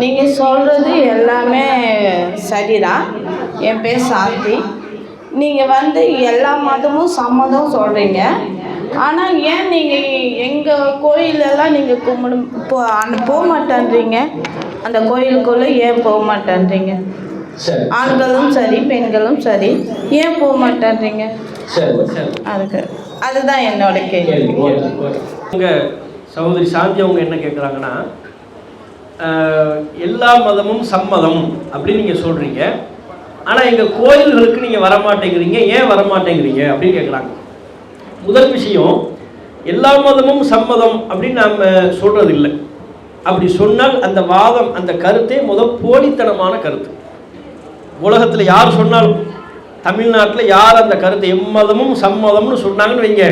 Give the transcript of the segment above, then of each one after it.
நீங்கள் சொல்கிறது எல்லாமே சரிதான். என் பேர் சாந்தி. நீங்கள் வந்து எல்லா மதமும் சம்மதம் சொல்கிறீங்க ஆனால் ஏன் நீங்கள் எங்கள் கோயிலெல்லாம் நீங்கள் கும்பிடும் போ அந்த போக மாட்டேன்றீங்க? அந்த கோயிலுக்குள்ளே ஏன் போக மாட்டேன்றீங்க? ஆண்களும் சரி பெண்களும் சரி ஏன் போக மாட்டேன்றீங்க? சரி சரி. அதுக்கு அதுதான் என்னோட கேள்வி. அவங்க சகோதரி சாந்தி அவங்க என்ன கேட்குறாங்கன்னா எல்லா மதமும் சம்மதம் அப்படின்னு நீங்கள் சொல்கிறீங்க ஆனால் எங்கள் கோயில்களுக்கு நீங்கள் வரமாட்டேங்கிறீங்க. ஏன் வரமாட்டேங்கிறீங்க? அப்படின்னு கேட்குறாங்க முதல் விஷயம் எல்லா மதமும் சம்மதம் அப்படின்னு நாம் சொல்கிறது இல்லை அப்படி சொன்னால் அந்த வாதம் அந்த கருத்தே முதல் போலித்தனமான கருத்து. உலகத்தில் யார் சொன்னாலும் தமிழ்நாட்டில் யார் அந்த கருத்தை எம்மதமும் சம்மதம்னு சொன்னாங்கன்னு வைங்க.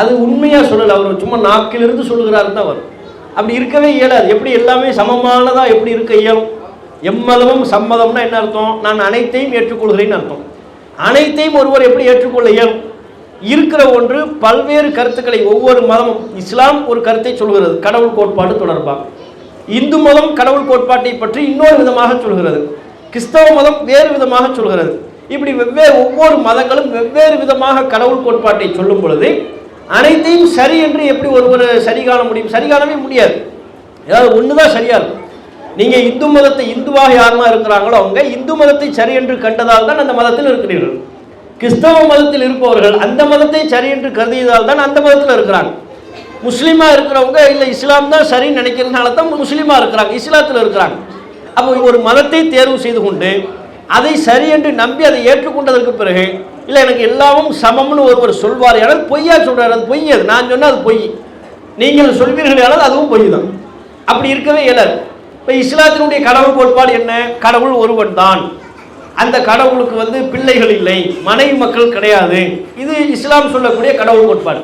அது உண்மையாக சொல்லலை. அவர் சும்மா நாக்கிலிருந்து சொல்கிறாருன்னு தான் வரும். அப்படி இருக்கவே இயலாது. எப்படி எல்லாமே சமமானதாக எப்படி இருக்க இயலும்? எம்மதமும் சம்மதம்னா என்ன அர்த்தம்? நான் அனைத்தையும் ஏற்றுக்கொள்கிறேன்னு அர்த்தம். அனைத்தையும் ஒருவர் எப்படி ஏற்றுக்கொள்ள இயலும்? இருக்கிற ஒன்று பல்வேறு கருத்துக்களை ஒவ்வொரு மதமும் இஸ்லாம் ஒரு கருத்தை சொல்கிறது கடவுள் கோட்பாடு தொடர்பாக. இந்து மதம் கடவுள் கோட்பாட்டை பற்றி இன்னொரு விதமாக சொல்கிறது. கிறிஸ்தவ மதம் வேறு விதமாக சொல்கிறது. இப்படி வெவ்வேறு ஒவ்வொரு மதங்களும் வெவ்வேறு விதமாக கடவுள் கோட்பாட்டை சொல்லும் பொழுது அனைத்தையும் சரி என்று எப்படி ஒருவர் சரி காண முடியும்? சரி காணவே முடியாது. ஏதாவது ஒன்று தான் சரியா இருக்கும். நீங்கள் இந்து மதத்தை இந்துவாக யாருமா இருக்கிறாங்களோ அவங்க இந்து மதத்தை சரி என்று கண்டதால் தான் அந்த மதத்தில் இருக்கிறீர்கள். கிறிஸ்தவ மதத்தில் இருப்பவர்கள் அந்த மதத்தை சரி என்று கருதியதால் தான் அந்த மதத்தில் இருக்கிறாங்க. முஸ்லீமாக இருக்கிறவங்க இல்லை இஸ்லாம் தான் சரின்னு நினைக்கிறதுனால தான் முஸ்லீமாக இருக்கிறாங்க. இஸ்லாத்தில் இருக்கிறாங்க. அப்போ ஒரு மதத்தை தேர்வு செய்து கொண்டு அதை சரி என்று நம்பி அதை ஏற்றுக்கொண்டதற்கு பிறகு இல்லை எனக்கு எல்லாமும் சமம்னு ஒருவர் சொல்வார். ஆனால் பொய்யா சொல்கிறார் அது பொய் அது நான் சொன்னால் அது பொய். நீங்கள் சொல்வீர்கள் ஆனால் அதுவும் பொய் தான். அப்படி இருக்கவே இயலாது. இப்போ இஸ்லாத்தினுடைய கடவுள் கோட்பாடு என்ன? கடவுள் ஒருவன் தான். அந்த கடவுளுக்கு வந்து பிள்ளைகள் இல்லை மனைவி மக்கள் கிடையாது. இது இஸ்லாம் சொல்லக்கூடிய கடவுள் கோட்பாடு.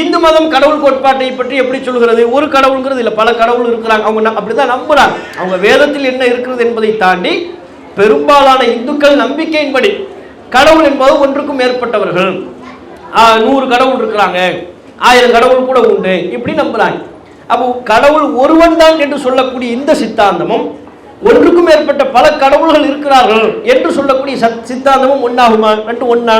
இந்து மதம் கடவுள் கோட்பாட்டை பற்றி எப்படி சொல்கிறது? ஒரு கடவுளுங்கிறது இல்லை பல கடவுள் இருக்கிறாங்க. அவங்க அப்படி தான் நம்புகிறாங்க அவங்க வேதத்தில் என்ன இருக்கிறது என்பதை தாண்டி பெரும்பாலான இந்துக்கள் நம்பிக்கையின்படி கடவுள் என்பது ஒன்றுக்கும் மேற்பட்டவர்கள். நூறு கடவுள் இருக்கிறாங்க. ஆயிரம் கடவுள் கூட உண்டு. இப்படி நம்புறாங்க. அப்போ கடவுள் ஒருவன் தான் என்று சொல்லக்கூடிய இந்த சித்தாந்தமும் ஒன்றுக்கும் மேற்பட்ட பல கடவுள்கள் இருக்கிறார்கள் என்று சொல்லக்கூடிய சத் சித்தாந்தமும் ஒன்றாகுமா ரெண்டு ஒன்றா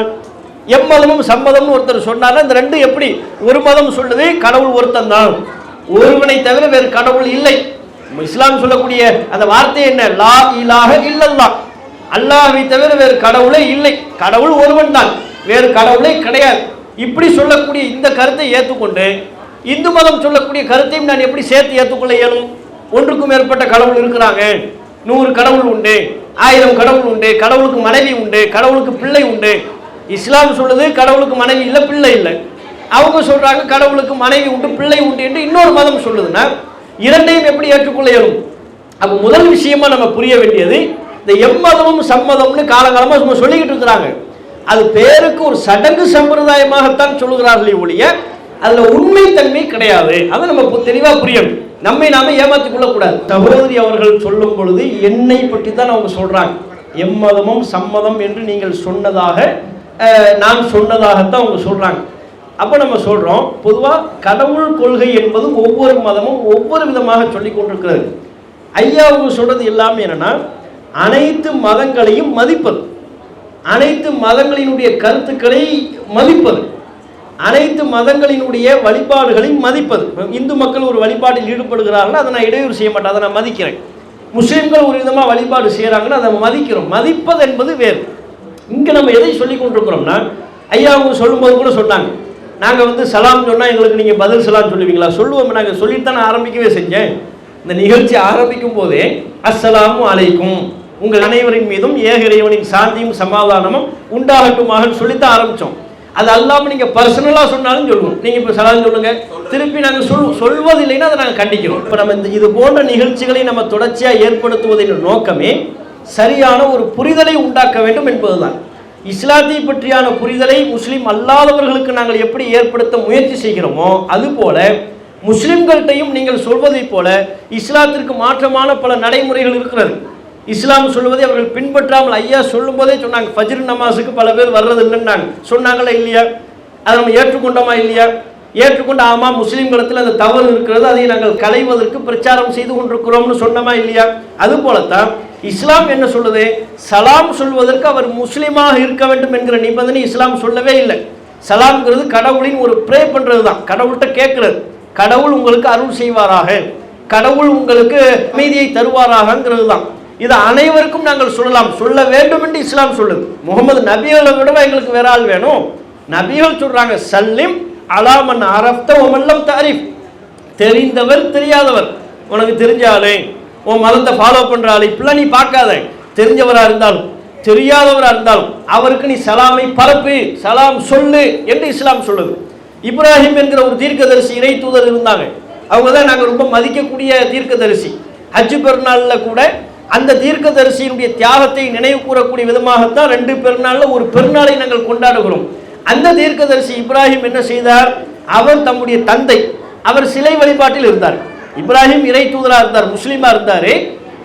எம்மதமும் சம்மதம்னு ஒருத்தர் சொன்னார். இந்த ரெண்டு எப்படி? ஒரு மதம் சொல்லுது கடவுள் ஒருத்தன் தான். ஒருவனை தவிர வேறு கடவுள் இல்லை. இஸ்லாம் சொல்லக்கூடிய அந்த வார்த்தை என்ன? லா இலாக இல்லல்லா அல்லாஹை தவிர வேறு கடவுளே இல்லை. கடவுள் ஒருவன் தான். வேறு கடவுளே கிடையாது. இப்படி சொல்லக்கூடிய இந்த கருத்தை ஏற்றுக்கொண்டு இந்து மதம் சொல்லக்கூடிய கருத்தையும் நான் எப்படி சேர்த்து ஏற்றுக்கொள்ள இயலும்? ஒன்றுக்கும் மேற்பட்ட கடவுள் இருக்கிறாங்க. நூறு கடவுள் உண்டு ஆயிரம் கடவுள் உண்டு கடவுளுக்கு மனைவி உண்டு கடவுளுக்கு பிள்ளை உண்டு. இஸ்லாம் சொல்லுது கடவுளுக்கு மனைவி இல்லை பிள்ளை இல்லை. அவங்க சொல்றாங்க கடவுளுக்கு மனைவி உண்டு பிள்ளை உண்டு என்று இன்னொரு மதம் சொல்லுதுன்னா இரண்டையும் எப்படி ஏற்றுக்கொள்ள இயலும்? அப்போ முதல் விஷயமா நம்ம புரிய வேண்டியது இந்த எம்மதமும் சம்மதம்னு காலகாலமாக சும்மா சொல்லிக்கிட்டு இருக்கிறாங்க. அது பேருக்கு ஒரு சடங்கு சம்பிரதாயமாகத்தான் சொல்லுகிறார்களே ஒழிய அதில் உண்மைத்தன்மை கிடையாது. அதை நம்ம தெளிவாக புரியணும். நம்மை நாம ஏமாத்திக் கொள்ளக்கூடாது. சகோதரி அவர்கள் சொல்லும் பொழுது என்னை பற்றி தான் அவங்க சொல்கிறாங்க எம்மதமும் சம்மதம் என்று நீங்கள் சொன்னதாக நான் சொன்னதாகத்தான் அவங்க சொல்கிறாங்க அப்போ நம்ம சொல்கிறோம் பொதுவாக கடவுள் கொள்கை என்பது ஒவ்வொரு மதமும் ஒவ்வொரு விதமாக சொல்லி கொண்டிருக்கிறது. ஐயா அவங்க சொல்கிறது எல்லாமே என்னன்னா அனைத்து மதங்களையும் மதிப்பது. அனைத்து மதங்களினுடைய கருத்துக்களை மதிப்பது. அனைத்து மதங்களினுடைய வழிபாடுகளை மதிப்பது. இந்து மக்கள் ஒரு வழிபாட்டில் ஈடுபடுகிறார்கள் அதை நான் இடையூறு செய்ய மாட்டேன் அதை நான் மதிக்கிறேன். முஸ்லீம்கள் ஒரு விதமாக வழிபாடு செய்கிறாங்கன்னா அதை மதிக்கிறோம். மதிப்பது என்பது வேறு. இங்கே நம்ம எதை சொல்லி கொண்டிருக்கிறோம்னா ஐயா அவங்க சொல்லும்போது கூட சொன்னாங்க. நாங்கள் வந்து சலாம் சொன்னால் எங்களுக்கு நீங்கள் பதில் சலாம் சொல்லுவீங்களா? சொல்லுவோம். நாங்கள் சொல்லித்தான் நான் ஆரம்பிக்கவே செஞ்சேன். இந்த நிகழ்ச்சி ஆரம்பிக்கும் போதே அஸ்ஸலாமு அலைக்கும். உங்கள் அனைவரின் மீதும் ஏக இறைவனின் சாந்தியும் சமாதானமும் உண்டாகட்டுமாக சொல்லித்தான் ஆரம்பித்தோம் அது அல்லாமல் நீங்கள் பர்சனலாக சொன்னாலும் சொல்லுவோம். நீங்கள் இப்போ சலாம் சொல்லுங்க. திருப்பி நாங்கள் சொல் சொல்வதில்லைன்னா அதை நாங்கள் கண்டிக்கிறோம். இப்போ நம்ம இந்த இது போன்ற நிகழ்ச்சிகளை நம்ம தொடர்ச்சியாக ஏற்படுத்துவதின் நோக்கமே சரியான ஒரு புரிதலை உண்டாக்க வேண்டும் என்பதுதான். இஸ்லாத்தை பற்றியான புரிதலை முஸ்லீம் அல்லாதவர்களுக்கு நாங்கள் எப்படி ஏற்படுத்த முயற்சி செய்கிறோமோ அதுபோல முஸ்லிம்கள்கிட்டையும் நீங்கள் சொல்வதைப் போல இஸ்லாத்திற்கு மாற்றமான பல நடைமுறைகள் இருக்கிறது. இஸ்லாம் சொல்வதை அவர்கள் பின்பற்றாமல் ஐயா சொல்லும் போதே சொன்னாங்க ஃபஜ்ர் நமாஸுக்கு பல பேர் வர்றது இல்லைன்னாங்க சொன்னாங்களா இல்லையா? அதை நம்ம ஏற்றுக்கொண்டோமா இல்லையா? ஏற்றுக்கொண்டு ஆமா முஸ்லீம்களத்தில் அந்த தவறு இருக்கிறது அதை நாங்கள் களைவதற்கு பிரச்சாரம் செய்து கொண்டிருக்கிறோம்னு சொன்னமா இல்லையா? அது போலத்தான் இஸ்லாம் என்ன சொல்லுது? சலாம் சொல்வதற்கு அவர் முஸ்லீமாக இருக்க வேண்டும் என்கிற நிபந்தனை இஸ்லாம் சொல்லவே இல்லை. சலாம்ங்கிறது கடவுளின் ஒரு ப்ரே பண்ணுறது தான் கடவுள்கிட்ட கேட்கறது. கடவுள் உங்களுக்கு அருள் செய்வாராக. கடவுள் உங்களுக்கு அமைதியை தருவாராகங்கிறது தான் இது அனைவருக்கும் நாங்கள் சொல்லலாம். சொல்ல வேண்டும் என்று இஸ்லாம் சொல்லுது. முகமது நபிகளை விட எங்களுக்கு வேற ஆள் வேணும்? நபிகள் சொல்றாங்க சல்லிம் அலாமன் அரப்த ஒமல்லம் தாரிஃப் தெரிந்தவர் தெரியாதவர். உனக்கு தெரிஞ்ச ஆளு. உன் மதத்தை ஃபாலோ பண்ற ஆளு. இப்படிலாம் நீ பார்க்காத. தெரிஞ்சவராக இருந்தாலும் தெரியாதவராக இருந்தாலும் அவருக்கு நீ சலாமை பரப்பு சலாம் சொல்லு என்று இஸ்லாம் சொல்லுது. இப்ராஹிம் என்கிற ஒரு தீர்க்கதரிசி இறை தூதர் இருந்தாங்க. அவங்க தான் நாங்கள் ரொம்ப மதிக்கக்கூடிய தீர்க்கதரிசி. ஹஜ்ஜு பெருநாளில் கூட அந்த தீர்க்கதரிசியினுடைய தியாகத்தை நினைவு கூறக்கூடிய விதமாகத்தான் ரெண்டு பெருநாளில் ஒரு பெருநாளை நாங்கள் கொண்டாடுகிறோம். அந்த தீர்க்கதரிசி இப்ராஹிம் என்ன செய்தார்? அவர் தம்முடைய தந்தை அவர் சிலை வழிபாட்டில் இருந்தார். இப்ராஹிம் இறை தூதராக இருந்தார் முஸ்லீமாக இருந்தார்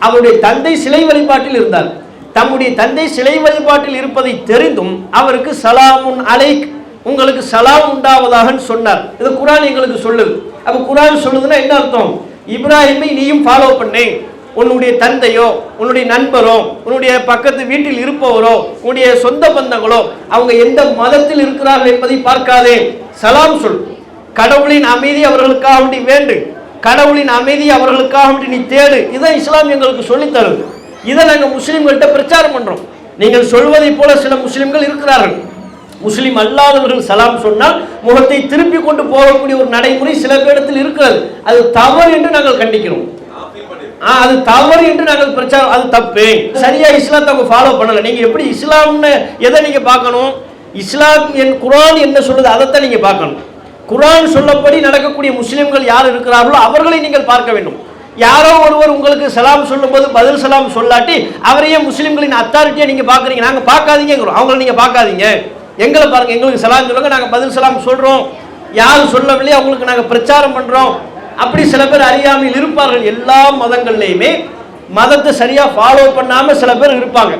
அவருடைய தந்தை சிலை வழிபாட்டில் இருந்தார். தம்முடைய தந்தை சிலை வழிபாட்டில் இருப்பதை தெரிந்தும் அவருக்கு சலாமுன் அலைக் உங்களுக்கு சலாம் உண்டாவதாகன்னு சொன்னார். இது குரான் எங்களுக்கு சொல்லுது. அப்போ குரான் சொல்லுதுன்னா என்ன அர்த்தம்? இப்ராஹிமை நீயும் ஃபாலோ பண்ணேன் உன்னுடைய தந்தையோ உன்னுடைய நண்பரோ உன்னுடைய பக்கத்து வீட்டில் இருப்பவரோ உன்னுடைய சொந்த பந்தங்களோ அவங்க எந்த மதத்தில் இருக்கிறார்கள் என்பதை பார்க்காதே. சலாம் சொல் கடவுளின் அமைதி அவர்களுக்காக வேண்டி வேண்டு. கடவுளின் அமைதி அவர்களுக்காக வேண்டி நீ தேடு. இதை இஸ்லாம் எங்களுக்கு சொல்லித் தருது இதை நாங்கள் முஸ்லீம்கள்ட்ட பிரச்சாரம் பண்ணுறோம் நீங்கள் சொல்வதைப் போல சில முஸ்லீம்கள் இருக்கிறார்கள். முஸ்லீம் அல்லாதவர்கள் சலாம் சொன்னால் முகத்தை திருப்பி கொண்டு போகக்கூடிய ஒரு நடைமுறை சில பேரிடத்தில் இருக்கிறது. அது தவறு என்று நாங்கள் கண்டிக்கிறோம். அது தவறு என்று நாங்கள் பிரச்சாரம் அது தப்பு. சரியா இஸ்லாத்தை அவங்க ஃபாலோ பண்ணல. நீங்க எப்படி இஸ்லாம்னு எதை நீங்க பார்க்கணும்? இஸ்லாம் என் குரான் என்ன சொல்லுது அதைத்தான் நீங்க பார்க்கணும். குரான் சொல்லப்படி நடக்கக்கூடிய முஸ்லிம்கள் யார் இருக்கிறார்களோ அவர்களை நீங்கள் பார்க்க வேண்டும். யாரோ ஒருவர் உங்களுக்கு சலாம் சொல்லும்போது பதில் சலாம் சொல்லாட்டி அவரையே முஸ்லிம்களின் அத்தாரிட்டியை நீங்கள் பார்க்குறீங்க. நாங்கள் பார்க்காதீங்கிறோம் அவங்கள நீங்கள் பார்க்காதீங்க. எங்களை பாருங்கள் எங்களுக்கு சலாம் சொல்லுங்க நாங்கள் பதில் சலாம் சொல்கிறோம் யார் சொல்லவில்லையே அவங்களுக்கு நாங்கள் பிரச்சாரம் பண்ணுறோம் அப்படி சில பேர் அறியாமையில் இருப்பார்கள் எல்லா மதங்கள்லையுமே. மதத்தை சரியாக ஃபாலோ பண்ணாமல் சில பேர் இருப்பாங்க.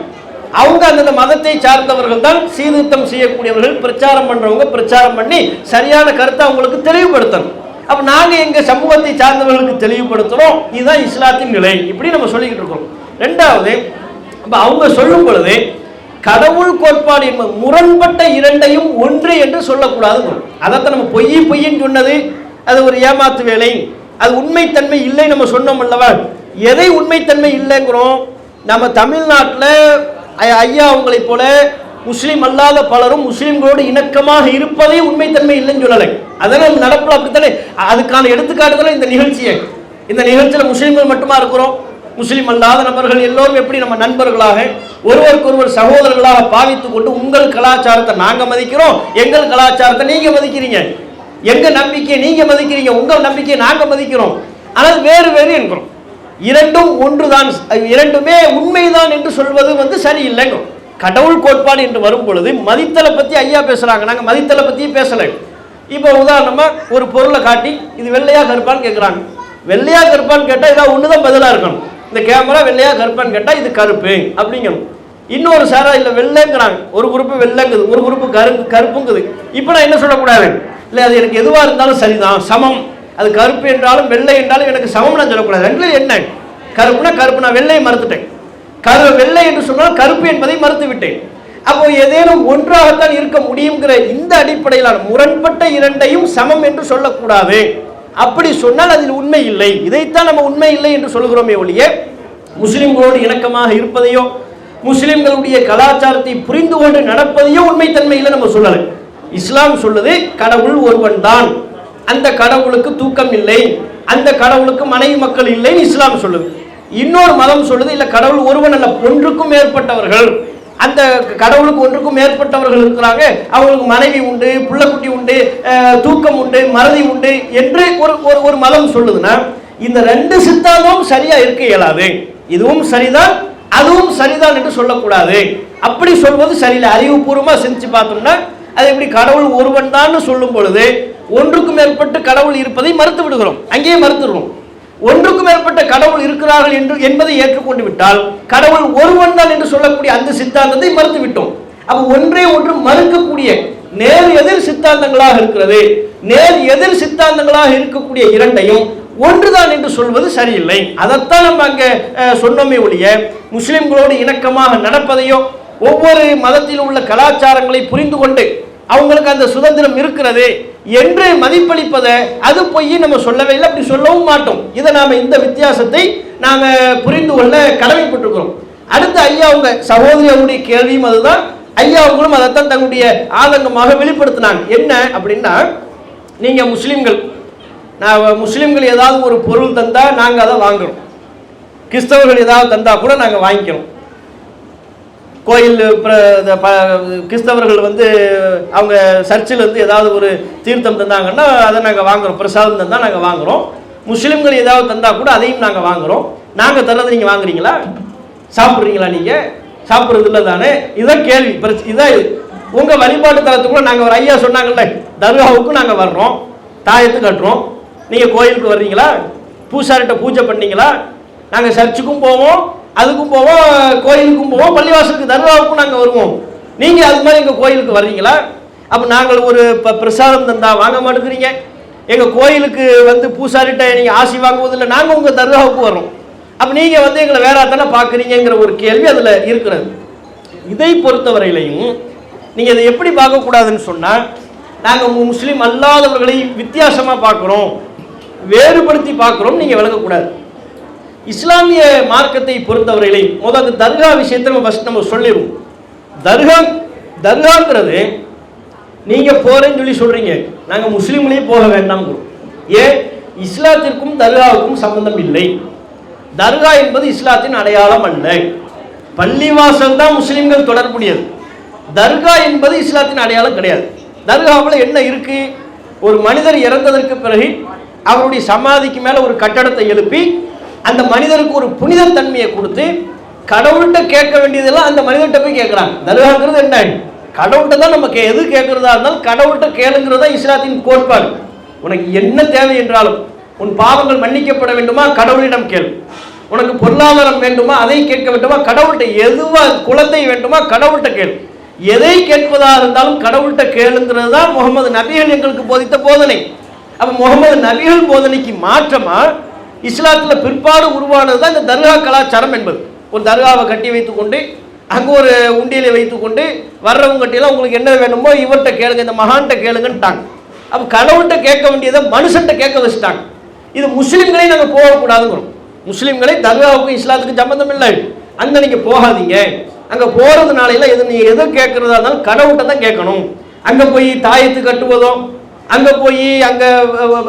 அவங்க அந்தந்த மதத்தை சார்ந்தவர்கள் தான் சீர்திருத்தம் செய்யக்கூடியவர்கள் பிரச்சாரம் பண்ணுறவங்க பிரச்சாரம் பண்ணி சரியான கருத்தை அவங்களுக்கு தெளிவுபடுத்தணும். அப்போ நாங்கள் எங்கள் சமூகத்தை சார்ந்தவர்களுக்கு தெளிவுபடுத்துகிறோம் இதுதான் இஸ்லாத்தின் நிலை. இப்படி நம்ம சொல்லிக்கிட்டு இருக்கோம். ரெண்டாவது இப்போ அவங்க சொல்லும் பொழுது கடவுள் கோட்பாடு என்பது முரண்பட்ட இரண்டையும் ஒன்று என்று சொல்லக்கூடாது அதைத்தான் நம்ம பொய் பொய்ன்னு சொன்னது. அது ஒரு ஏமாத்து வேலை. அது உண்மைத்தன்மை இல்லை நம்ம சொன்னோம் அல்லவா? எதை உண்மைத்தன்மை இல்லைங்கிறோம்? நம்ம தமிழ்நாட்டில் ஐயா அவங்களைப் போல முஸ்லீம் அல்லாத பலரும் முஸ்லீம்களோடு இணக்கமாக இருப்பதே உண்மைத்தன்மை இல்லைன்னு சொல்லலை. அதெல்லாம் நடப்பில் அப்படித்தானே? அதுக்கான எடுத்துக்காட்டுதல இந்த நிகழ்ச்சியை. இந்த நிகழ்ச்சியில் முஸ்லீம்கள் மட்டுமா இருக்கிறோம்? முஸ்லீம் அல்லாத நபர்கள் எல்லோரும் எப்படி நம்ம நண்பர்களாக ஒருவருக்கொருவர் சகோதரர்களாக பாவித்து கொண்டு உங்கள் கலாச்சாரத்தை நாங்கள் மதிக்கிறோம் எங்கள் கலாச்சாரத்தை நீங்கள் மதிக்கிறீங்க? எங்க நம்பிக்கையை நீங்க மதிக்கிறீங்க உங்கள் நம்பிக்கையை நாங்க மதிக்கிறோம். ஆனால் வேறு வேறு என்கிறோம். இரண்டும் ஒன்றுதான் இரண்டுமே உண்மைதான் என்று சொல்வது வந்து சரியில்லைங்கிறோம். கடவுள் கோட்பாடு என்று வரும் பொழுது மதித்தலை பத்தி ஐயா பேசுறாங்க நாங்க மதித்தலை பத்தி பேசலை. இப்போ உதாரணமா ஒரு பொருளை காட்டி இது வெள்ளையா கருப்பான்னு கேட்குறாங்க வெள்ளையா கருப்பான்னு கேட்டால் இதான் ஒன்று தான் பதிலாக இருக்கணும். இந்த கேமரா வெள்ளையா கருப்பான்னு கேட்டால் இது கருப்பு அப்படிங்கணும் இன்னொரு சாரா இல்லை வெள்ளைங்கிறாங்க. ஒரு குரூப்பு வெள்ளைங்குது ஒரு குரூப்பு கரு கருப்புங்குது. இப்போ நான் என்ன சொல்லக்கூடாது? இல்லை அது எனக்கு எதுவாக இருந்தாலும் சரிதான். சமம். அது கருப்பு என்றாலும் வெள்ளை என்றாலும் எனக்கு சமம் நான் சொல்லக்கூடாது. ரெண்டுல என்ன? கருப்புனா கருப்பு. நான் வெள்ளையை மறுத்துட்டேன். கரு வெள்ளை என்று சொன்னால் கருப்பு என்பதை மறுத்து விட்டேன் அப்போ ஏதேனும் ஒன்றாகத்தான் இருக்க முடியுங்கிற இந்த அடிப்படையிலான முரண்பட்ட இரண்டையும் சமம் என்று சொல்லக்கூடாது. அப்படி சொன்னால் அதில் உண்மை இல்லை. இதைத்தான் நம்ம உண்மை இல்லை என்று சொல்கிறோமே ஒழிய முஸ்லிம்களோடு இணக்கமாக இருப்பதையோ முஸ்லிம்களுடைய கலாச்சாரத்தை புரிந்து கொண்டு நடப்பதையோ உண்மைத்தன்மை இல்லை நம்ம சொல்லலை. இஸ்லாம் சொல்லுது கடவுள் ஒருவன் தான் அந்த கடவுளுக்கு தூக்கம் இல்லை. அந்த கடவுளுக்கு மனைவி மக்கள் இல்லைன்னு இஸ்லாம் சொல்லுது. இன்னொரு மதம் சொல்லுது இல்ல கடவுள் ஒருவன் அல்ல ஒன்றுக்கும் மேற்பட்டவர்கள். அந்த கடவுளுக்கு ஒன்றுக்கும் மேற்பட்டவர்கள் இருக்கிறாங்க. அவங்களுக்கு மனைவி உண்டு புள்ளக்குட்டி உண்டு தூக்கம் உண்டு மறதி உண்டு என்று ஒரு ஒரு ஒரு மதம் சொல்லுதுன்னா இந்த ரெண்டு சித்தாந்தமும் சரியா இருக்க இயலாது. இதுவும் சரிதான் அதுவும் சரிதான் என்று சொல்லக்கூடாது. அப்படி சொல்வது சரியில்லை. அறிவுபூர்வமாக செஞ்சு பார்த்தோம்னா அது எப்படி கடவுள் ஒருவன் தான் சொல்லும் பொழுது ஒன்றுக்கு மேற்பட்ட கடவுள் இருப்பதை மறுத்து விடுகிறோம். அங்கேயே மறுத்துடுறோம். ஒன்றுக்கு மேற்பட்ட கடவுள் இருக்கிறார்கள் என்று என்பதை ஏற்றுக்கொண்டு விட்டால் கடவுள் ஒருவன் தான் என்று சொல்லக்கூடிய அந்த சித்தாந்தத்தை மறுத்து விட்டோம். அப்ப ஒன்றே ஒன்று மறுக்கக்கூடிய நேர் எதிர் சித்தாந்தங்களாக இருக்கிறது. நேர் எதிர் சித்தாந்தங்களாக இருக்கக்கூடிய இரண்டையும் ஒன்றுதான் என்று சொல்வது சரியில்லை. அதைத்தான் நம்ம அங்க சொன்னோமே ஒழிய முஸ்லிம்களோடு இணக்கமாக நடப்பதையோ ஒவ்வொரு மதத்தில் உள்ள கலாச்சாரங்களை புரிந்து கொண்டு அவங்களுக்கு அந்த சுதந்திரம் இருக்கிறது என்று மதிப்பளிப்பதை அது பொய் நம்ம சொல்லவே இல்லை. அப்படி சொல்லவும் மாட்டோம். இதை நாம இந்த வித்தியாசத்தை நாம புரிந்து கொள்ள கடமைப்பட்டிருக்கிறோம். அடுத்து ஐயா அவங்க சகோதரி அவருடைய கேள்வியும் அதுதான். ஐயா அவங்களும் அதைத்தான் தங்களுடைய ஆதங்கமாக வெளிப்படுத்தினாங்க. என்ன அப்படின்னா நீங்க முஸ்லிம்கள். நான் முஸ்லிம்கள் ஏதாவது ஒரு பொருள் தந்தா நாங்க அதை வாங்குறோம். கிறிஸ்தவர்கள் ஏதாவது தந்தா கூட நாங்க வாங்கிக்கிறோம். கோயில் ப- கிறிஸ்தவர்கள் வந்து அவங்க சர்ச்சில் இருந்து ஏதாவது ஒரு தீர்த்தம் தந்தாங்கன்னா அதை நாங்கள் வாங்குறோம். பிரசாதம் தந்தால் நாங்கள் வாங்குறோம். முஸ்லீம்கள் ஏதாவது தந்தால் கூட அதையும் நாங்கள் வாங்குறோம். நாங்கள் தர்றதை நீங்கள் வாங்குறீங்களா? சாப்பிட்றீங்களா நீங்கள் சாப்பிட்றது இல்லை தானே? இதுதான் கேள்வி. பிரச்ச இதான் உங்கள் வழிபாட்டு தலத்துக்குள்ள நாங்கள் ஒரு ஐயா சொன்னாங்கல்ல தர்காவுக்கும் நாங்கள் வர்றோம். தாயத்து கட்டுறோம். நீங்கள் கோயிலுக்கு வர்றீங்களா? பூசாரிட்ட பூஜை பண்ணீங்களா? நாங்கள் சர்ச்சுக்கும் போவோம். அதுக்கும் போவோம் கோயிலுக்கும் போவோம் பள்ளிவாசலுக்கு தர்காவுக்கும் நாங்கள் வருவோம். நீங்கள் அது மாதிரி எங்கள் கோயிலுக்கு வர்றீங்களா? அப்போ நாங்கள் ஒரு இப்போ பிரசாதம் தந்தா வாங்க மாட்டேங்கிறீங்க. எங்கள் கோயிலுக்கு வந்து பூசாரிட்ட நீங்கள் ஆசி வாங்குவதில்லை நாங்கள் உங்கள் தர்காவுக்கு வர்றோம். அப்போ நீங்கள் வந்து எங்களை வேற தானே பார்க்குறீங்கிற ஒரு கேள்வி அதில் இருக்கிறது. இதை பொறுத்தவரையிலையும் நீங்கள் இதை எப்படி பார்க்கக்கூடாதுன்னு சொன்னால் நாங்கள் முஸ்லீம் அல்லாதவர்களை வித்தியாசமாக பார்க்குறோம். வேறுபடுத்தி பார்க்குறோம் நீங்கள் விளங்கக்கூடாது. இஸ்லாமிய மார்க்கத்தை பொறுத்தவரையிலே முதல் தர்கா விஷயத்தை நம்ம ஃபஸ்ட் நம்ம சொல்லிடுவோம். தர்கா தர்காங்கிறது நீங்கள் போகிறேன்னு சொல்லி சொல்கிறீங்க நாங்கள் முஸ்லீம்களே போக வேண்டாம் ஏன்? இஸ்லாத்திற்கும் தர்காவுக்கும் சம்பந்தம் இல்லை. தர்கா என்பது இஸ்லாத்தின் அடையாளம் அல்ல. பள்ளிவாசல் தான் முஸ்லீம்கள் தொடர்புடையது. தர்கா என்பது இஸ்லாத்தின் அடையாளம் கிடையாது. தர்காவில் என்ன இருக்குது ஒரு மனிதர் இறந்ததற்கு பிறகு அவருடைய சமாதிக்கு மேலே ஒரு கட்டடத்தை எழுப்பி அந்த மனிதருக்கு ஒரு புனித தன்மையை கொடுத்து கடவுள்கிட்ட கேட்க வேண்டியதெல்லாம் அந்த மனிதர்கிட்ட போய் கேட்குறாங்க தர்காங்கிறது என்ன? கடவுள்கிட்ட தான் நம்ம எது கேட்கறதா இருந்தாலும் கடவுள்கிட்ட கேளுங்கிறது தான் இஸ்லாத்தின் கோட்பாடு. உனக்கு என்ன தேவை என்றாலும் உன் பாவங்கள் மன்னிக்கப்பட வேண்டுமா? கடவுளிடம் கேள். உனக்கு பொருளாதாரம் வேண்டுமா? அதை கேட்க வேண்டுமா? கடவுள்கிட்ட எதுவா குழந்தை வேண்டுமா? கடவுள்கிட்ட கேள். எதை கேட்பதாக இருந்தாலும் கடவுள்கிட்ட கேளுங்கிறது தான் முகமது நபிகள் எங்களுக்கு போதித்த போதனை. அப்ப முகமது நபிகள் போதனைக்கு மாற்றமா? இஸ்லாத்தில் பிற்பாடு உருவானது தான் இந்த தர்கா கலாச்சாரம் என்பது. ஒரு தர்காவை கட்டி வைத்துக்கொண்டு அங்கே ஒரு உண்டியலை வைத்துக்கொண்டு வர்றவங்க உங்களுக்கு என்ன வேணுமோ இவர்கிட்ட கேளுங்க இந்த மகான்கிட்ட கேளுங்கன்ட்டாங்க. அப்போ கடவுள்கிட்ட கேட்க வேண்டியதை மனுஷன்கிட்ட கேட்க வச்சுட்டாங்க. இது முஸ்லீம்களே நாங்கள் போகக்கூடாதுங்கிறோம். முஸ்லீம்களே தர்காவுக்கும் இஸ்லாத்துக்கும் சம்பந்தம் இல்லை. அங்கே நீங்கள் போகாதீங்க. அங்கே போகிறதுனால எது நீங்கள் எது கேட்குறதா இருந்தாலும் கடவுள்கிட்ட தான் கேட்கணும். அங்கே போய் தாயத்து கட்டுவதும் அங்கே போய் அங்கே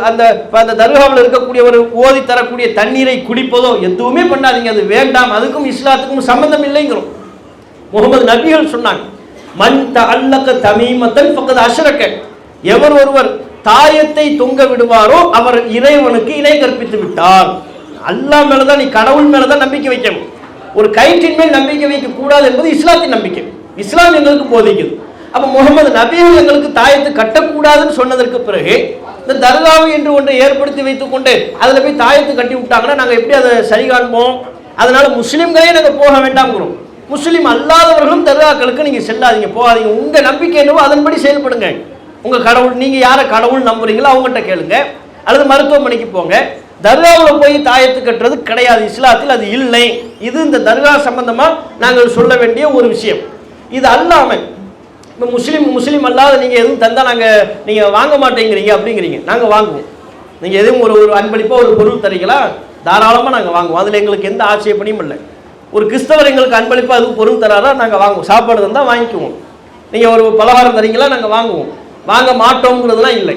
அந்த அந்த தர்காவில் இருக்கக்கூடிய ஒரு ஓதி தரக்கூடிய தண்ணீரை குடிப்பதோ எதுவுமே பண்ணாதீங்க. அது வேண்டாம். அதுக்கும் இஸ்லாத்துக்கும் சம்பந்தம் இல்லைங்கிறோம். முகமது நபிகள் சொன்னாங்க மன் அல்லக்க தமிமத்தன் பக்கத்து அசரக்க எவர் ஒருவர் தாயத்தை தொங்க விடுவாரோ அவர் இறைவனுக்கு இணை கற்பித்து விட்டார். அல்லா மேலதான் நீ கடவுள் மேலதான் நம்பிக்கை வைக்கணும். ஒரு கயிற்றின் மேல் நம்பிக்கை வைக்க கூடாது என்பது இஸ்லாத்தின் நம்பிக்கை. இஸ்லாம் எங்களுக்கு போதிக்குது. அப்போ முகமது நபிகள் எங்களுக்கு தாயத்தை கட்டக்கூடாதுன்னு சொன்னதற்கு பிறகு இந்த தர்காவை என்று ஒன்றை ஏற்படுத்தி வைத்துக்கொண்டு அதில் போய் தாயத்தை கட்டி விட்டாங்கன்னா நாங்கள் எப்படி அதை சரி காண்போம்? அதனால முஸ்லீம்களே நாங்கள் போக வேண்டாம்ங்கிறோம். முஸ்லீம் அல்லாதவர்களும் தர்காக்களுக்கு நீங்கள் செல்லாதீங்க போகாதீங்க. உங்கள் நம்பிக்கை என்னவோ அதன்படி செயல்படுங்க. உங்கள் கடவுள் நீங்கள் யாரை கடவுள் நம்புறீங்களோ அவங்ககிட்ட கேளுங்க. அல்லது மருத்துவமனைக்கு போங்க. தர்காவில் போய் தாயத்து கட்டுறது கிடையாது இஸ்லாத்தில் அது இல்லை. இது இந்த தர்கா சம்பந்தமாக நாங்கள் சொல்ல வேண்டிய ஒரு விஷயம். இது அல்லாமல் இப்போ முஸ்லீம் முஸ்லீம் அல்லாத நீங்கள் எதுவும் தந்தால் நாங்கள் நீங்கள் வாங்க மாட்டேங்கிறீங்க அப்படிங்கிறீங்க. நாங்கள் வாங்குவோம். நீங்கள் எதுவும் ஒரு ஒரு அன்பளிப்பாக ஒரு பொருள் தரீங்களா? தாராளமாக நாங்கள் வாங்குவோம். அதில் எங்களுக்கு எந்த ஆட்சேபனையும் இல்லை. ஒரு கிறிஸ்தவர் எங்களுக்கு அன்பளிப்பாக எதுவும் பொருள் தராரா நாங்கள் வாங்குவோம். சாப்பாடு தந்தால் வாங்கிக்குவோம். நீங்கள் ஒரு பலகாரம் தரீங்களா நாங்கள் வாங்குவோம். வாங்க மாட்டோங்கிறதுலாம் இல்லை.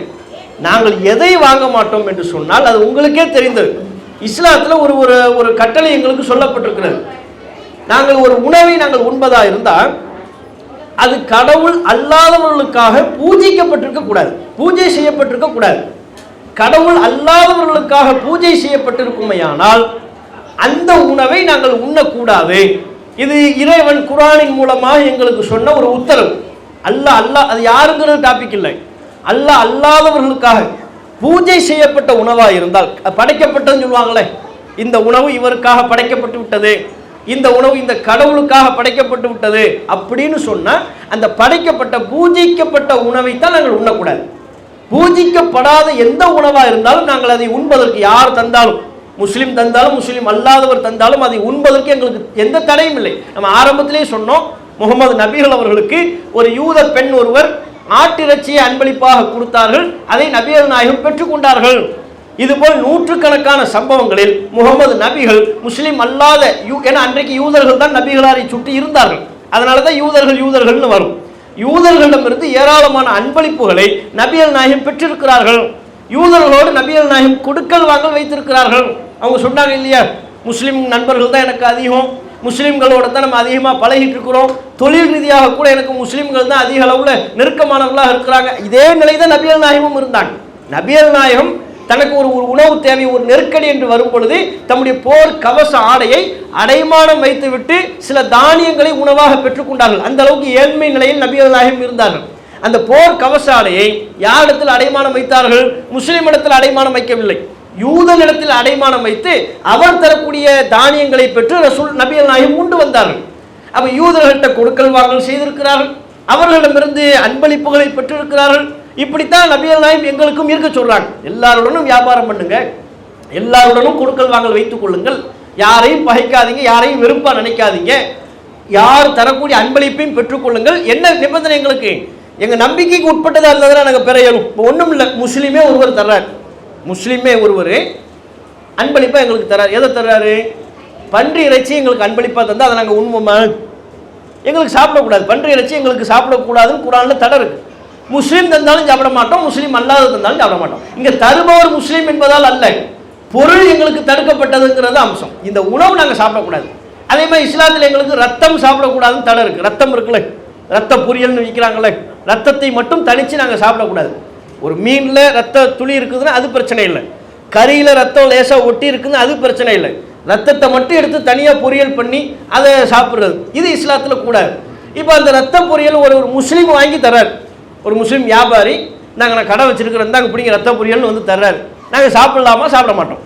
நாங்கள் எதை வாங்க மாட்டோம் என்று சொன்னால் அது உங்களுக்கே தெரிந்தது. இஸ்லாத்தில் ஒரு ஒரு ஒரு கட்டளை எங்களுக்கு சொல்லப்பட்டிருக்கிறது. நாங்கள் ஒரு உணவை நாங்கள் உண்பதாக இருந்தால் அது கடவுள் அல்லாதவர்களுக்காக பூஜிக்கப்பட்டிருக்க கூடாது. பூஜை செய்யப்பட்டிருக்க கூடாது. கடவுள் அல்லாதவர்களுக்காக பூஜை செய்யப்பட்டிருக்குமையானால் அந்த உணவை நாங்கள் உண்ணக்கூடாது. இது இறைவன் குரானின் மூலமாக எங்களுக்கு சொன்ன ஒரு உத்தரவு. அல்ல அல்லாஹ் அது யாருங்கிறது டாபிக் இல்லை. அல்ல அல்லாதவர்களுக்காக பூஜை செய்யப்பட்ட உணவாக இருந்தால் அது படைக்கப்பட்டதுன்னு சொல்லுவாங்களே இந்த உணவு இவருக்காக படைக்கப்பட்டு விட்டது. இந்த உணவு இந்த கடவுளுக்காக படைக்கப்பட்டு விட்டது அப்படின்னு சொன்னால் அந்த படைக்கப்பட்ட பூஜிக்கப்பட்ட உணவை தான் நாங்கள் உண்ணக்கூடாது. பூஜிக்கப்படாத எந்த உணவாக இருந்தாலும் நாங்கள் அதை உண்பதற்கு யார் தந்தாலும் முஸ்லீம் தந்தாலும் முஸ்லீம் அல்லாதவர் தந்தாலும் அதை உண்பதற்கு எங்களுக்கு எந்த தடையும் இல்லை. நம்ம ஆரம்பத்திலே சொன்னோம் முகமது நபிகள் அவர்களுக்கு ஒரு யூத பெண் ஒருவர் ஆட்டிறைச்சியை அன்பளிப்பாக கொடுத்தார்கள் அதை நபியர் நாயகம் பெற்றுக்கொண்டார்கள். இதுபோல் நூற்றுக்கணக்கான சம்பவங்களில் முகமது நபிகள் முஸ்லீம் அல்லாத யூ ஏன்னா அன்றைக்கு யூதர்கள் தான் நபிகளாரை சுற்றி இருந்தார்கள். அதனால தான் யூதர்கள் யூதர்கள்னு வரும். யூதர்களிடமிருந்து ஏராளமான அன்பளிப்புகளை நபியல் நாயகம் பெற்றிருக்கிறார்கள். யூதர்களோடு நபியல் நாயகம் கொடுக்கல் வாங்கல் வைத்திருக்கிறார்கள். அவங்க சொன்னாங்க இல்லையா முஸ்லீம் நண்பர்கள் தான் எனக்கு அதிகம். முஸ்லீம்களோட தான் நம்ம அதிகமாக பழகிட்டு இருக்கிறோம். தொழில் ரீதியாக கூட எனக்கு முஸ்லீம்கள் தான் அதிக அளவில் நெருக்கமானவர்களாக இருக்கிறாங்க. இதே நிலை தான் நபியல் நாயகமும் இருந்தாங்க. நபியல் நாயகம் தனக்கு ஒரு ஒரு உணவு தேவை ஒரு நெருக்கடி என்று வரும் பொழுது தம்முடைய போர் கவச ஆடையை அடைமானம் வைத்துவிட்டு சில தானியங்களை உணவாக பெற்றுக்கொண்டார்கள். அந்த அளவுக்கு ஏழ்மை நிலையில் நபிகள் இருந்தார்கள். அந்த போர் கவச ஆடையை யாரிடத்தில் அடைமானம் வைத்தார்கள்? முஸ்லிம் இடத்தில் அடைமானம் வைக்கவில்லை. யூதனிடத்தில் அடைமானம் வைத்து அவர் தரக்கூடிய தானியங்களை பெற்று ரசூல் நபிகள் நாயகம் உண்டு வந்தார்கள். அப்ப யூதர்கள்ட்ட கொடுக்கல் வாங்கல் செய்திருக்கிறார்கள். அவர்களிடமிருந்து அன்பளிப்புகளை பெற்றிருக்கிறார்கள். இப்படித்தான் நபிகள் நாயம் எங்களுக்கும் இருக்க சொல்றாங்க. எல்லாருடனும் வியாபாரம் பண்ணுங்க. எல்லாருடனும் கொடுக்கல் வாங்கல் வைத்துக் கொள்ளுங்கள். யாரையும் பகைக்காதீங்க யாரையும் வெறுப்பா நினைக்காதீங்க. யார் தரக்கூடிய அன்பளிப்பையும் பெற்றுக்கொள்ளுங்கள் என்ன நிபந்தனை எங்களுக்கு? எங்க நம்பிக்கைக்கு உட்பட்டதா இருந்ததுனா நாங்கள் பெற இயலும் இப்போ ஒன்றும் இல்லை. முஸ்லீமே ஒருவர் தர்றார். முஸ்லீமே ஒருவர் அன்பளிப்பாக எங்களுக்கு தர்றார். எதை தர்றாரு? பன்றி இறைச்சி எங்களுக்கு அன்பளிப்பாக தந்தால் அதை நாங்கள் உண்மைமா? எங்களுக்கு சாப்பிடக்கூடாது. பன்றி இறைச்சி எங்களுக்கு சாப்பிடக்கூடாதுன்னு குரானில் தடை இருக்குது முஸ்லீம் தந்தாலும் சாப்பிட மாட்டோம் முஸ்லீம் அல்லாத தந்தாலும் சாப்பிட மாட்டோம். இங்கே தருபவர் முஸ்லீம் என்பதால் அல்ல. பொருள் எங்களுக்கு தடுக்கப்பட்டதுங்கிறது அம்சம். இந்த உணவு நாங்கள் சாப்பிடக்கூடாது. அதே மாதிரி இஸ்லாத்தில் எங்களுக்கு ரத்தம் சாப்பிடக்கூடாதுன்னு தடை இருக்குது ரத்தம் இருக்குல்ல? ரத்த பொரியல்னு விற்கிறாங்களே ரத்தத்தை மட்டும் தனித்து நாங்கள் சாப்பிடக்கூடாது. ஒரு மீனில் ரத்த துளி இருக்குதுன்னா அது பிரச்சனை இல்லை. கறியில் ரத்தம் லேசாக ஒட்டி இருக்குதுன்னு அது பிரச்சனை இல்லை. ரத்தத்தை மட்டும் எடுத்து தனியாக பொரியல் பண்ணி அதை சாப்பிட்றது. இது இஸ்லாத்தில் கூடாது இப்போ அந்த ரத்த பொரியல் ஒரு ஒரு முஸ்லீம் வாங்கி தர்றார். ஒரு முஸ்லீம் வியாபாரி நாங்கள் நான் கடை வச்சிருக்கிறோம் தாங்க பிடிங்க ரத்த பொரியல்னு வந்து தர்றாரு. நாங்கள் சாப்பிடலாமா சாப்பிட மாட்டோம்.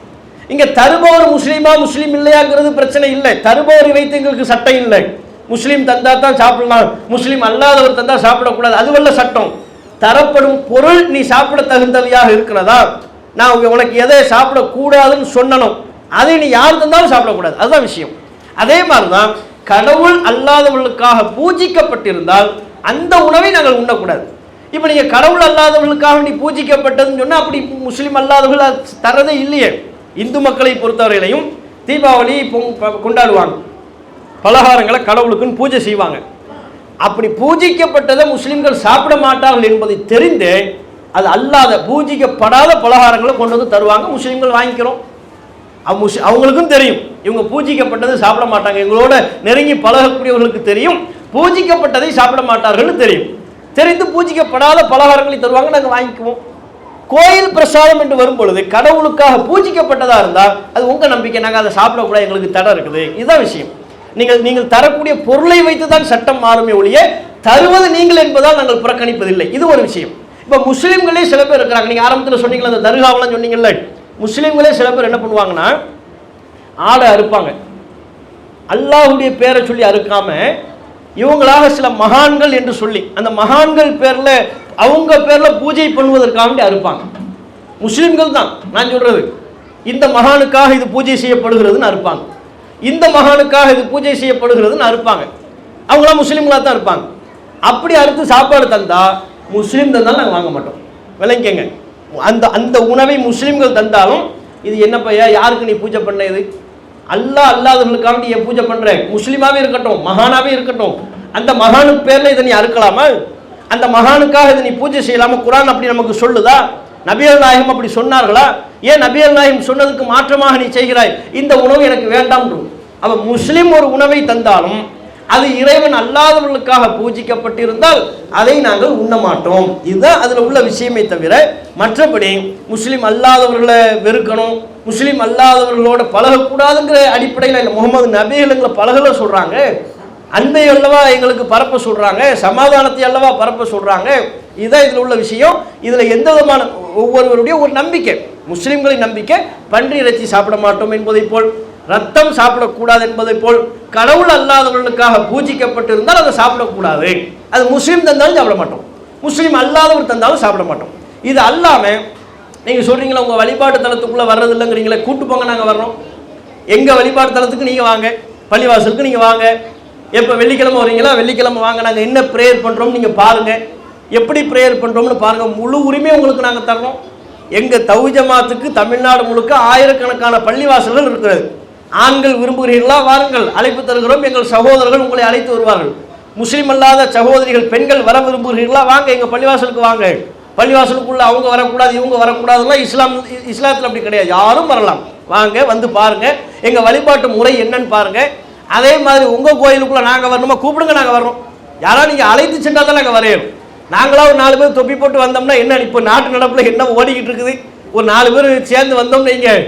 இங்கே தருபவர் முஸ்லீமா முஸ்லீம் இல்லையாங்கிறது பிரச்சனை இல்லை. தருபவரை வைத்து எங்களுக்கு சட்டம் இல்லை. முஸ்லீம் தந்தா தான் சாப்பிடலாம் முஸ்லீம் அல்லாதவர் தந்தா சாப்பிடக்கூடாது. அதுவல்ல சட்டம். தரப்படும் பொருள் நீ சாப்பிட தகுந்தவையாக இருக்கிறதா? நான் உனக்கு எதை சாப்பிடக்கூடாதுன்னு சொன்னனும். அதை நீ யார் தந்தாலும் சாப்பிடக்கூடாது. அதுதான் விஷயம். அதே மாதிரி தான் கடவுள் அல்லாதவர்களுக்காக பூஜிக்கப்பட்டிருந்தால் அந்த உணவை நாங்கள் உண்ணக்கூடாது. இப்போ நீங்கள் கடவுள் அல்லாதவர்களுக்காக நீ பூஜிக்கப்பட்டதுன்னு சொன்னால் அப்படி முஸ்லீம் அல்லாதவர்கள் தரதே இல்லையே. இந்து மக்களை பொறுத்தவரையிலையும் தீபாவளி பொங் கொண்டாடுவாங்க. பலகாரங்களை கடவுளுக்குன்னு பூஜை செய்வாங்க. அப்படி பூஜிக்கப்பட்டதை முஸ்லீம்கள் சாப்பிட மாட்டார்கள் என்பதை தெரிந்து அது அல்லாத பூஜிக்கப்படாத பலகாரங்களை கொண்டு வந்து தருவாங்க. முஸ்லீம்கள் வாங்கிக்கிறோம். முஸ் அவங்களுக்கும் தெரியும். இவங்க பூஜிக்கப்பட்டதை சாப்பிட மாட்டாங்க. எங்களோட நெருங்கி பழகக்கூடியவர்களுக்கு தெரியும். பூஜிக்கப்பட்டதை சாப்பிட மாட்டார்கள்னு தெரியும். தெரிந்து பூஜிக்கப்படாத பலகாரங்களை தருவாங்க நாங்கள் வாங்கிக்குவோம். கோயில் பிரசாதம் என்று வரும் பொழுது கடவுளுக்காக பூஜிக்கப்பட்டதா இருந்தால் அது உங்க நம்பிக்கை நாங்கள் அதை சாப்பிடக்கூடாது எங்களுக்கு தடை இருக்குது. இதுதான் விஷயம். நீங்கள் நீங்கள் தரக்கூடிய பொருளை வைத்து தான் சட்டம் மாறுமே ஒழிய தருவது நீங்கள் என்பதால் நாங்கள் புறக்கணிப்பதில்லை. இது ஒரு விஷயம். இப்போ முஸ்லீம்களே சில பேர் இருக்கிறாங்க. நீங்கள் ஆரம்பத்தில் சொன்னீங்களா அந்த தர்காவெல்லாம் சொன்னீங்கல்ல? முஸ்லீம்களே சில பேர் என்ன பண்ணுவாங்கன்னா ஆடை அறுப்பாங்க. அல்லாஹுடைய பேரை சொல்லி அறுக்காம இவங்களாக சில மகான்கள் என்று சொல்லி அந்த மகான்கள் பேரில் அவங்க பேரில் பூஜை பண்ணுவதற்காக வேண்டி அறுப்பாங்க. முஸ்லீம்கள் தான் நான் சொல்கிறது இந்த மகானுக்காக இது பூஜை செய்யப்படுகிறதுன்னு அறுப்பாங்க. இந்த மகானுக்காக இது பூஜை செய்யப்படுகிறதுன்னு அறுப்பாங்க. அவங்களாம் முஸ்லீம்களாக தான் இருப்பாங்க. அப்படி அறுத்து சாப்பாடு தந்தால் முஸ்லீம் தந்தாலும் நாங்கள் வாங்க மாட்டோம். விளங்கிக்கங்க. அந்த அந்த உணவை முஸ்லீம்கள் தந்தாலும் இது என்னப்பையா யாருக்கு நீ பூஜை பண்ண இது? அல்லாஹ் அல்லாதவர்களுக்காக நீ ஏன் பூஜை பண்ற முஸ்லீமாவே இருக்கட்டும் மகானாவே இருக்கட்டும். அந்த மகானு பேர்ல இதை நீ அறுக்கலாமா? அந்த மகானுக்காக இதை நீ பூஜை செய்யலாமா? குரான் அப்படி நமக்கு சொல்லுதா? நபியல் நாயகம் அப்படி சொன்னார்களா? ஏன் நபியல் நாயகம் சொன்னதுக்கு மாற்றமாக நீ செய்கிறாய்? இந்த உணவு எனக்கு வேண்டாம் அவன் முஸ்லீம் ஒரு உணவை தந்தாலும் அது இறைவன் அல்லாதவர்களுக்காக பூஜிக்கப்பட்டிருந்தால் அதை நாங்கள் உண்ண மாட்டோம் இதுதான் அதில் உள்ள விஷயமே தவிர மற்றபடி முஸ்லீம் அல்லாதவர்களை வெறுக்கணும் முஸ்லீம் அல்லாதவர்களோட பழகக்கூடாதுங்கிற அடிப்படையில் இல்லை முகமது நபிகள் எங்களை பழகல சொல்கிறாங்க அன்பை அல்லவா எங்களுக்கு பரப்ப சொல்கிறாங்க சமாதானத்தை அல்லவா பரப்ப சொல்கிறாங்க இதுதான் இதில் உள்ள விஷயம். இதில் எந்த விதமான ஒவ்வொருவருடைய ஒரு நம்பிக்கை. முஸ்லீம்களின் நம்பிக்கை பன்றி இறைச்சி சாப்பிட மாட்டோம் என்பதை போல் ரத்தம் சாப்பிடக்கூடாது என்பதை போல் கடவுள் அல்லாதவர்களுக்காக பூஜிக்கப்பட்டிருந்தால் அதை சாப்பிடக்கூடாது. அது முஸ்லீம் தந்தாலும் சாப்பிட மாட்டோம். முஸ்லீம் அல்லாதவர் தந்தாலும் சாப்பிட மாட்டோம். இது அல்லாமல் நீங்கள் சொல்கிறீங்களா உங்கள் வழிபாட்டு தலத்துக்குள்ளே வர்றது இல்லைங்கிறீங்களே கூட்டு போங்க நாங்கள் வர்றோம். எங்கள் வழிபாட்டு தலத்துக்கு நீங்கள் வாங்க பள்ளிவாசலுக்கு நீங்கள் வாங்க. எப்போ வெள்ளிக்கிழமை வரீங்களா வெள்ளிக்கிழமை வாங்க. நாங்கள் என்ன ப்ரேயர் பண்ணுறோம்னு நீங்கள் பாருங்கள் எப்படி ப்ரேயர் பண்ணுறோம்னு பாருங்கள் முழு உரிமையை உங்களுக்கு நாங்கள் தர்றோம். எங்கள் தௌஜமாத்துக்கு தமிழ்நாடு முழுக்க ஆயிரக்கணக்கான பள்ளிவாசல்கள் இருக்கிறது. ஆண்கள் விரும்புகிறீர்களா? வாருங்கள். அழைப்பு தருகிறோம். எங்கள் சகோதரர்கள் உங்களை அழைத்து வருவார்கள். முஸ்லீம் அல்லாத சகோதரிகள் பெண்கள் வர விரும்புகிறீர்களா? வாங்க எங்கள் பள்ளிவாசலுக்கு வாங்க. பள்ளிவாசலுக்குள்ள அவங்க வரக்கூடாது இவங்க வரக்கூடாதுலாம் இஸ்லாம் இஸ்லாத்தில் அப்படி கிடையாது. யாரும் வரலாம். வாங்க வந்து பாருங்க. எங்கள் வழிபாட்டு முறை என்னன்னு பாருங்க. அதே மாதிரி உங்கள் கோயிலுக்குள்ள நாங்கள் வரணுமா? கூப்பிடுங்க நாங்கள் வரணும் யாராவது நீங்கள் அழைத்து சென்றால் தான் நாங்கள் வரையணும். நாங்களாக ஒரு நாலு பேர் தொப்பி போட்டு வந்தோம்னா என்ன இப்போ நாட்டு நடப்பில் என்ன ஓடிக்கிட்டு இருக்குது? ஒரு நாலு பேர் சேர்ந்து வந்தோம்னு நீங்கள்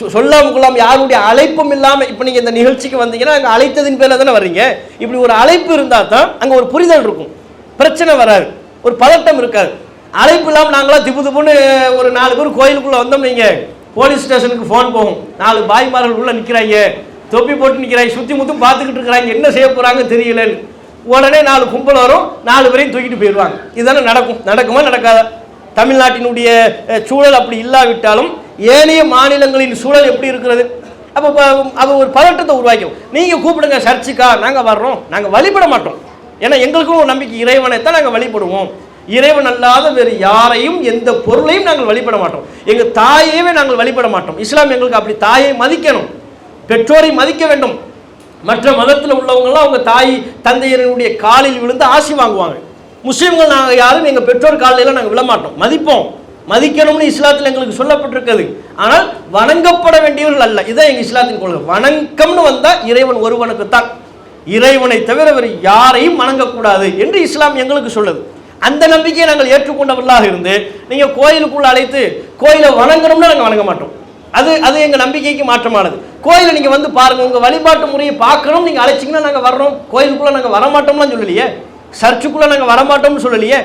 சொல்லாம கொள்ளாம யாருடைய அழைப்பும் இல்லாமல் இப்போ நீங்கள் இந்த நிகழ்ச்சிக்கு வந்தீங்கன்னா அங்கே அழைத்ததின் பேரில் தானே வர்றீங்க இப்படி ஒரு அழைப்பு இருந்தால் தான் அங்கே ஒரு புரிதல் இருக்கும். பிரச்சனை வராது. ஒரு பதட்டம் இருக்காது. அழைப்பு இல்லாமல் நாங்களாம் திப்பு திப்புன்னு ஒரு நாலு பேர் கோயிலுக்குள்ளே வந்தோம் நீங்கள் போலீஸ் ஸ்டேஷனுக்கு ஃபோன் போகும். நாலு பாய்மார்கள் உள்ளே நிற்கிறாங்க தொப்பி போட்டு நிற்கிறாங்க சுற்றி முத்தும் பார்த்துக்கிட்டு இருக்கிறாங்க என்ன செய்ய போகிறாங்க தெரியலன்னு. உடனே நாலு கும்பல் வரும். நாலு பேரையும் தூக்கிட்டு போயிடுவாங்க. இதுதானே நடக்கும். நடக்குமா நடக்காதா? தமிழ்நாட்டினுடைய சூழல் அப்படி இல்லாவிட்டாலும் ஏனைய மாநிலங்களின் சூழல் எப்படி இருக்கிறது? அப்போ அது ஒரு பதட்டத்தை உருவாக்கும் நீங்கள் கூப்பிடுங்க சர்ச்சுக்கா நாங்கள் வர்றோம். நாங்கள் வழிபட மாட்டோம். ஏன்னா எங்களுக்கும் ஒரு நம்பிக்கை இறைவனை தான் நாங்கள் வழிபடுவோம். இறைவன் அல்லாத வேறு யாரையும் எந்த பொருளையும் நாங்கள் வழிபட மாட்டோம். எங்கள் தாயையவே நாங்கள் வழிபட மாட்டோம். இஸ்லாம் எங்களுக்கு அப்படி தாயை மதிக்கணும். பெற்றோரை மதிக்க வேண்டும். மற்ற மதத்தில் உள்ளவங்கலாம் அவங்க தாய் தந்தையரினுடைய காலில் விழுந்து ஆசி வாங்குவாங்க. முஸ்லீம்கள் நாங்கள் யாரும் எங்கள் பெற்றோர் காலையில் நாங்கள் விழமாட்டோம். மதிப்போம். மதிக்கணும்னு இஸ்லாத்தில் எங்களுக்கு சொல்லப்பட்டிருக்கிறது. ஆனால் வணங்கப்பட வேண்டியவர்கள் அல்ல. இதுதான் எங்கள் இஸ்லாத்தின் கொள்கை. வணக்கம்னு வந்தால் இறைவன் ஒருவனுக்குத்தான். இறைவனை தவிர வேறு யாரையும் வணங்கக்கூடாது என்று இஸ்லாம் எங்களுக்கு சொல்லுது. அந்த நம்பிக்கையை நாங்கள் ஏற்றுக்கொண்டவர்களாக இருந்து நீங்கள் கோயிலுக்குள்ள அழைத்து கோயிலை வணங்கணும்னு நாங்கள் வணங்க மாட்டோம். அது அது எங்கள் நம்பிக்கைக்கு மாற்றமானது. கோயிலை நீங்கள் வந்து பாருங்கள் உங்கள் வழிபாட்டு முறையை பார்க்கணும் நீங்கள் அழைச்சிங்கன்னா நாங்கள் வர்றோம். கோயிலுக்குள்ளே நாங்கள் வரமாட்டோம்லாம் சொல்லலையே. சர்ச்சுக்குள்ளே நாங்கள் வரமாட்டோம்னு சொல்லலையே.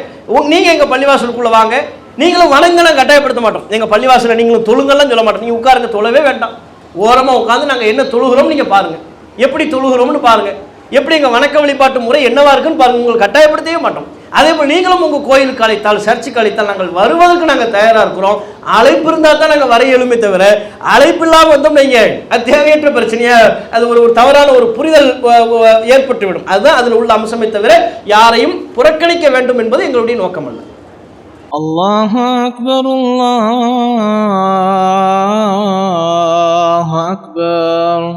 நீங்கள் எங்கள் பள்ளிவாசலுக்குள்ளே வாங்க. நீங்களும் வணங்க நாங்கள் கட்டாயப்படுத்த மாட்டோம். எங்கள் பள்ளிவாசலில் நீங்களும் தொழுங்கெல்லாம் சொல்ல மாட்டோம். நீங்கள் உட்காருங்க தொழவே வேண்டாம். ஓரமாக உட்காந்து நாங்கள் என்ன தொழுகிறோம் நீங்கள் பாருங்கள் எப்படி தொழுகிறோம்னு பாருங்கள் எப்படி எங்கள் வணக்க வழிபாட்டு முறை என்னவா இருக்குன்னு பாருங்கள் உங்களுக்கு கட்டாயப்படுத்தவே மாட்டோம். அதே போல் நீங்களும் உங்கள் கோயிலுக்கு அழைத்தால் சர்ச்சுக்கு அழைத்தால் நாங்கள் வருவதற்கு நாங்கள் தயாராக இருக்கிறோம். அழைப்பு இருந்தால் தான் நாங்கள் வர இயலுமே தவிர அழைப்பு இல்லாமல் வந்தோம் நீங்கள் அது தேவையற்ற பிரச்சனையா? அது ஒரு ஒரு தவறான ஒரு புரிதல் ஏற்பட்டுவிடும். அதுதான் அதில் உள்ள அம்சமே தவிர யாரையும் புறக்கணிக்க வேண்டும் என்பது எங்களுடைய நோக்கம் அல்ல الله أكبر الله أكبر